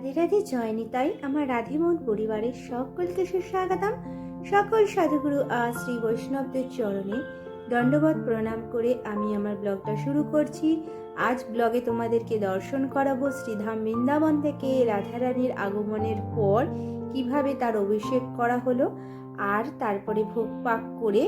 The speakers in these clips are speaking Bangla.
রাধে রাধে জয়নিতাই আমার রাধেমন পরিবারের সকলকে সুস্বাগতম। সকল সাধুগুরু আর শ্রী বৈষ্ণবদের চরণে দণ্ডবত প্রণাম করে আমি আমার ব্লগটা শুরু করছি। আজ ব্লগে তোমাদেরকে দর্শন করাবো শ্রীধাম বৃন্দাবন থেকে রাধারানীর আগমনের পর কীভাবে তার অভিষেক করা হলো, আর তারপরে ভোগ পাক করে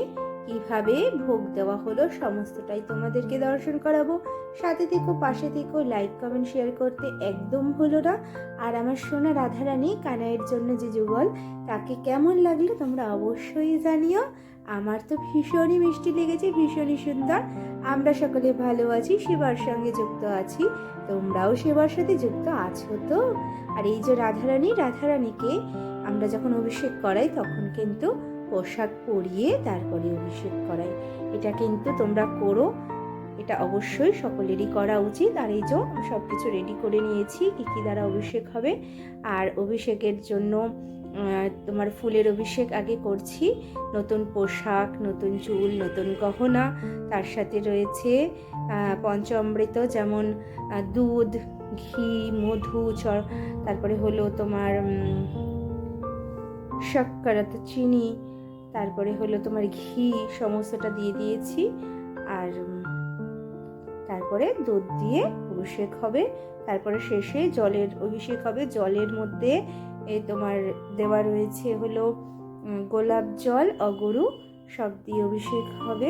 কীভাবে ভোগ দেওয়া হলো সমস্তটাই তোমাদেরকে দর্শন করাবো। সাথে থেকো, পাশে থেকো লাইক কমেন্ট শেয়ার করতে একদম ভুলো না। আর আমার সোনা রাধারানী কানাইয়ের জন্য যে যুগল, তাকে কেমন লাগল তোমরা অবশ্যই জানিও। আমার তো ভীষণই মিষ্টি লেগেছে, ভীষণই সুন্দর। আমরা সকলে ভালো আছি সেবার সঙ্গে যুক্ত আছি। তোমরাও সেবার সাথে যুক্ত আছো তো? আর এই যে রাধারানী, রাধারানীকে আমরা যখন অভিষেক করাই, তখন কিন্তু পোশাক পরিয়ে তারপরে অভিষেক করাই। এটা কিন্তু তোমরা করো। এটা অবশ্যই সকলেরই করা উচিত। আর এই যে সব কিছু রেডি করে নিয়েছি, কী কী দ্বারা অভিষেক হবে। আর অভিষেকের জন্য তোমার ফুলের অভিষেক আগে করছি। নতুন পোশাক, নতুন চুল, নতুন গহনা। তার সাথে রয়েছে পঞ্চামৃত যেমন দুধ, ঘি, মধু চর তারপরে হলো তোমার শক্কর চিনি তারপরে হলো তোমার ঘি সমস্তটা দিয়ে দিয়েছি। আর তারপরে দুধ দিয়ে অভিষেক হবে। তারপরে শেষে জলের, অভিষেক হবে। জলের মধ্যে তোমার দেওয়া রয়েছে হলো গোলাপ জল, অগরু সব দিয়ে অভিষেক হবে।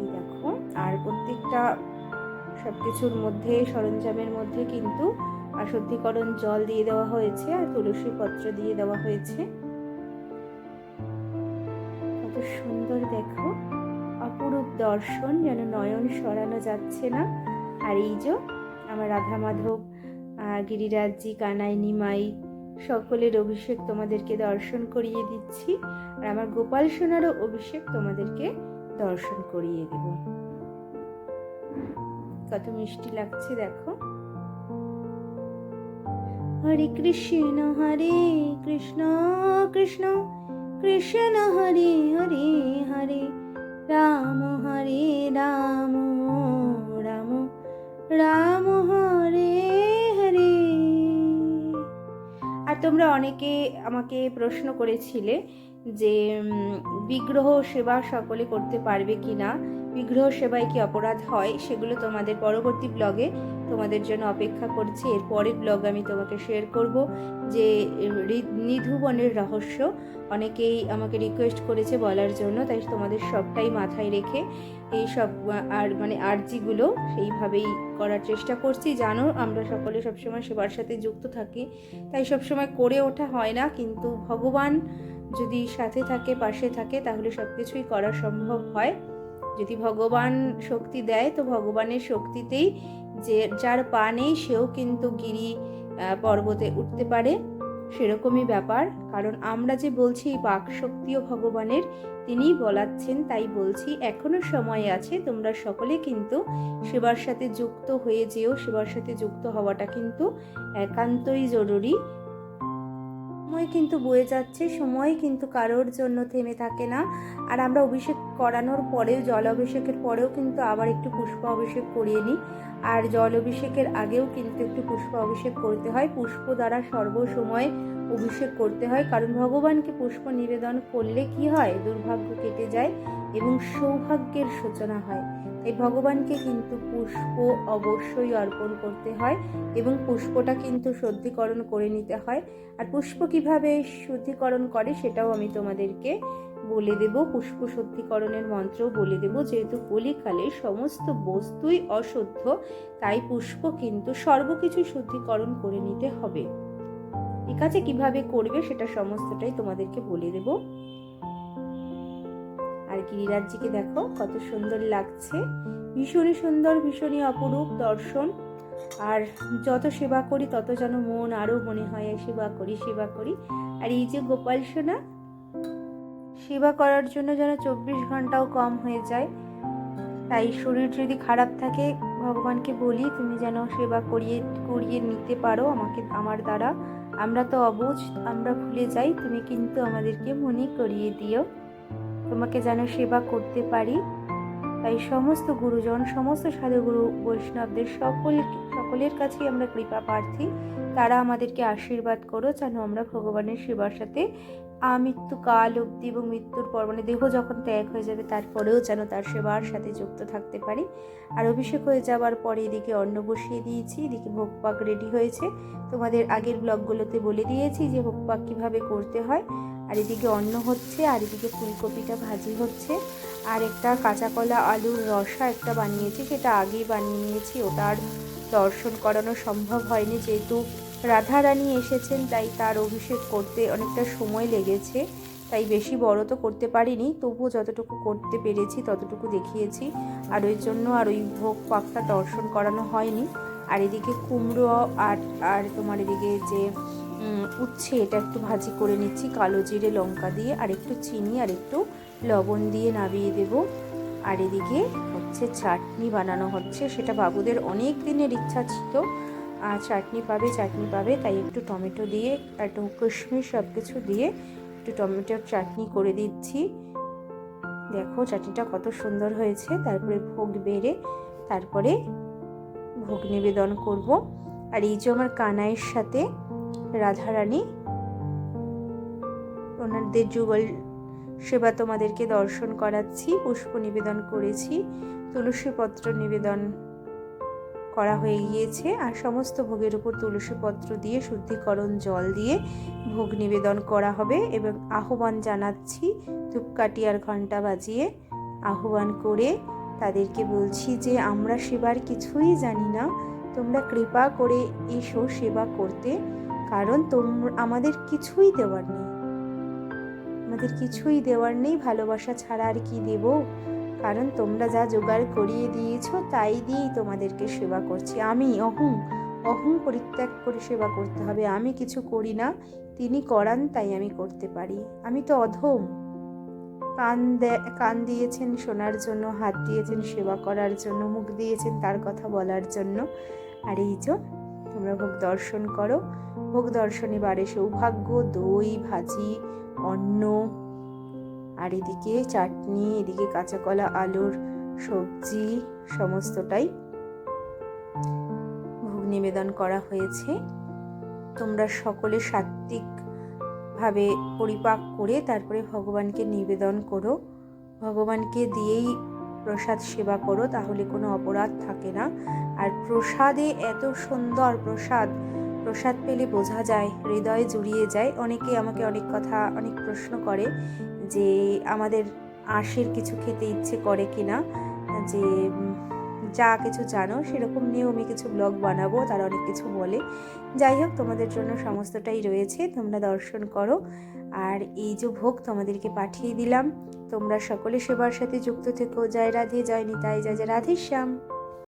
এই দেখো, আর প্রত্যেকটা সব কিছুর মধ্যে, সরঞ্জামের মধ্যে কিন্তু আর শুদ্ধিকরণ জল দিয়ে দেওয়া হয়েছে আর তুলসী পত্র দিয়ে দেওয়া হয়েছে। সুন্দর দেখো। অপরূপ দর্শন, যেন নয়ন সরানো যাচ্ছে না। আর এই যে, আমার রাধা মাধব গিরিরাজজি, কানাই, নিমাই, সকলের অভিষেক তোমাদেরকে দর্শন করিয়ে দিচ্ছি। আর আমার গোপাল সোনারও অভিষেক তোমাদেরকে দর্শন করিয়ে দেব। কত মিষ্টি লাগছে, দেখো। হরে কৃষ্ণ হরে কৃষ্ণ কৃষ্ণ। কৃষ্ণ হরে হরে হরে, রাম হরে রাম রাম রাম হরে হরে। আর তোমরা অনেকে আমাকে প্রশ্ন করেছিলে যে বিগ্রহ সেবা সকলে করতে পারবে কি না বিগ্রহ সেবায় কি অপরাধ হয় সেগুলো তোমাদের পরবর্তী ব্লগে তোমাদের জন্য অপেক্ষা করছি। এর পরের ব্লগ আমি তোমাকে শেয়ার করব যে নিধুবনের রহস্য। অনেকেই আমাকে রিকোয়েস্ট করেছে বলার জন্য, তাই তোমাদের সবটাই মাথায় রেখে এই সব আর মানে আর্জিগুলো সেইভাবেই করার চেষ্টা করছি। জানো, আমরা সকলে সবসময় সেবার সাথে যুক্ত থাকি, তাই সবসময় করে ওঠা হয় না, কিন্তু ভগবান যদি সাথে থাকে, পাশে থাকে, তাহলে সব কিছুই করা সম্ভব হয়। যদি ভগবান শক্তি দেয়, তো ভগবানের শক্তিতেই যে, যার পা নেই, সেও কিন্তু গিরি পর্বতে উঠতে পারে। সেরকমই ব্যাপার। কারণ আমরা যে বলছি বাক শক্তিও ভগবানের, তিনিই বলাচ্ছেন, তাই বলছি, এখনও সময় আছে, তোমরা সকলে কিন্তু সেবার সাথে যুক্ত হয়ে যেও। সেবার সাথে যুক্ত হওয়াটা কিন্তু একান্তই জরুরি। সময় কিন্তু বয়ে যাচ্ছে, সময় কিন্তু কারোর জন্য থেমে থাকে না। আর আমরা অভিষেক করানোর পরেও, জল অভিষেকের পরেও কিন্তু আবার একটু পুষ্প অভিষেক করিয়ে নিই। আর জল অভিষেকের আগেও কিন্তু একটু পুষ্প অভিষেক করতে হয়। পুষ্প দ্বারা সর্বসময় অভিষেক করতে হয়। কারণ ভগবানকে পুষ্প নিবেদন করলে কি হয়? দুর্ভাগ্য কেটে যায় এবং সৌভাগ্যের সূচনা হয়। তাই ভগবানকে কিন্তু পুষ্প অবশ্যই অর্পণ করতে হয় এবং পুষ্পটা কিন্তু শুদ্ধিকরণ করে নিতে হয়। আর পুষ্প কীভাবে শুদ্ধিকরণ করে সেটাও আমি তোমাদেরকে বলে দেব। পুষ্প শুদ্ধিকরণের মন্ত্রও বলে দেব। যেহেতু কলিকালে সমস্ত বস্তুই অশুদ্ধ, তাই পুষ্প কিন্তু সর্বকিছু শুদ্ধিকরণ করে নিতে হবে। ঠিক আছে? কীভাবে করবে সেটা সমস্তটাই তোমাদেরকে বলে দেব। আর গিরিরাজজিকে দেখো, কত সুন্দর লাগছে। ভীষণই সুন্দর, ভীষণই অপরূপ দর্শন। আর যত সেবা করি, তত যেন মন আরও মনে হয় সেবা করি সেবা করি। আর এই যে গোপাল সোনা, সেবা করার জন্য যেন চব্বিশ ঘন্টাও কম হয়ে যায়। তাই শরীর যদি খারাপ থাকে, ভগবানকে বলি, তুমি যেন সেবা করিয়ে করিয়ে নিতে পারো আমাকে, আমার দ্বারা। আমরা তো অবুঝ, আমরা ভুলে যাই। তুমি কিন্তু আমাদেরকে মনে করিয়ে দিও। তোমাকে যেন সেবা করতে পারি। তাই সমস্ত গুরুজন, সমস্ত সাধুগুরু, বৈষ্ণবদের সকল, সকলের কাছেই আমরা কৃপা প্রার্থী। তারা আমাদেরকে আশীর্বাদ করো, যেন আমরা ভগবানের সেবার সাথে আমৃত্যু কাল অবধি এবং মৃত্যুর পর মানে দেহ যখন ত্যাগ হয়ে যাবে, তারপরেও যেন তার সেবার সাথে যুক্ত থাকতে পারি। আর অভিষেক হয়ে যাওয়ার পরে এদিকে অন্ন বসিয়ে দিয়েছি, এদিকে ভোগ পাক রেডি হয়েছে। তোমাদের আগের ব্লগগুলোতে বলে দিয়েছি যে ভোগ পাক কীভাবে করতে হয়। আর এদিকে অন্ন হচ্ছে, আর এদিকে ফুলকপিটা ভাজি হচ্ছে। আর একটা কাঁচা কলা আলুর রসা একটা বানিয়েছি সেটা আগেই বানিয়ে নিয়েছি। ওটা আর দর্শন করানো সম্ভব হয়নি, যেহেতু রাধারানী এসেছেন, তাই তার অভিষেক করতে অনেকটা সময় লেগেছে। তাই বেশি বড় তো করতে পারিনি, তবুও যতটুকু করতে পেরেছি ততটুকু দেখিয়েছি। আর ওই জন্য আর ওই ভোগ পাকটা দর্শন করানো হয়নি। আর এদিকে কুমড়ো আর আর তোমার এদিকে যে উচ্ছে, এটা একটু ভাজি করে নিচ্ছি। কালো জিরে লঙ্কা দিয়ে আর একটু চিনি আর একটু লবণ দিয়ে নামিয়ে দেব। আর এদিকে হচ্ছে চাটনি বানানো হচ্ছে, সেটা বাবুদের অনেক দিনের ইচ্ছা ছিল। আর চাটনি পাবে চাটনি পাবে, তাই একটু টমেটো দিয়ে, একটু কিশমিশ সব কিছু দিয়ে একটু টমেটোর চাটনি করে দিচ্ছি। দেখো চাটনিটা কত সুন্দর হয়েছে, তারপরে ভোগ বেড়ে, তারপরে ভোগ নিবেদন করব। আর এই যে আমার কানাইয়ের সাথে রাধারানী ওনাদের যুগল সেবা তোমাদেরকে দর্শন করাচ্ছি, পুষ্প নিবেদন করেছি তুলসী পত্র নিবেদন করা হয়ে গিয়েছে, আর সমস্ত ভোগের উপর তুলসী পত্র দিয়ে, শুদ্ধিকরণ জল দিয়ে ভোগ নিবেদন করা হবে এবং আহ্বান জানাচ্ছি, ধূপকাঠি আর ঘণ্টা বাজিয়ে আহ্বান করে তাদেরকে বলছি যে, আমরা সেবার কিছুই জানি না। তোমরা কৃপা করে এসো সেবা করতে। কারণ তোমরা, আমাদের কিছুই দেওয়ার নেই। আমাদের কিছুই দেওয়ার নেই, ভালোবাসা ছাড়া আর কি দেব? কারণ তোমরা যা জোগাড় করিয়ে দিয়েছ, তাই দিয়েই তোমাদেরকে সেবা করছি। আমি অহং অহং পরিত্যাগ করে সেবা করতে হবে। আমি কিছু করি না, তিনি করান, তাই আমি করতে পারি। আমি তো অধম। কান কান দিয়েছেন শোনার জন্য, হাত দিয়েছেন সেবা করার জন্য, মুখ দিয়েছেন তার কথা বলার জন্য। আর এই যে, তোমরা ভোগ দর্শন করো। ভোগ দর্শনে বাড়ে সৌভাগ্য দই, ভাজি, অন্ন, আর এদিকে চাটনি, এদিকে কাঁচা কলা আলুর সবজি, সমস্তটাই ভোগ নিবেদন করা হয়েছে। তোমরা সকলে সাত্বিক ভাবে পরিপাক করে তারপরে ভগবানকে নিবেদন করো। ভগবানকে দিয়েই প্রসাদ সেবা করো, তাহলে কোনো অপরাধ থাকে না। আর প্রসাদে এত সুন্দর প্রসাদ প্রসাদ পেলে বোঝা যায়, হৃদয়ে জুড়িয়ে যায়। অনেকে আমাকে অনেক কথা, অনেক প্রশ্ন করে যে আমাদের আঁশের কিছু খেতে ইচ্ছে করে কি না যে যা কিছু জানো সেরকম নিয়েও আমি কিছু ব্লগ বানাবো, তারা অনেক কিছু বলে। যাই হোক, তোমাদের জন্য সমস্তটাই রয়েছে, তোমরা দর্শন করো। আর এই যে ভোগ তোমাদেরকে পাঠিয়ে দিলাম, তোমরা সকলে সেবার সাথে যুক্ত থেকো। জয় রাধে, জয় নিতাই, জয় জয় রাধেশ্যাম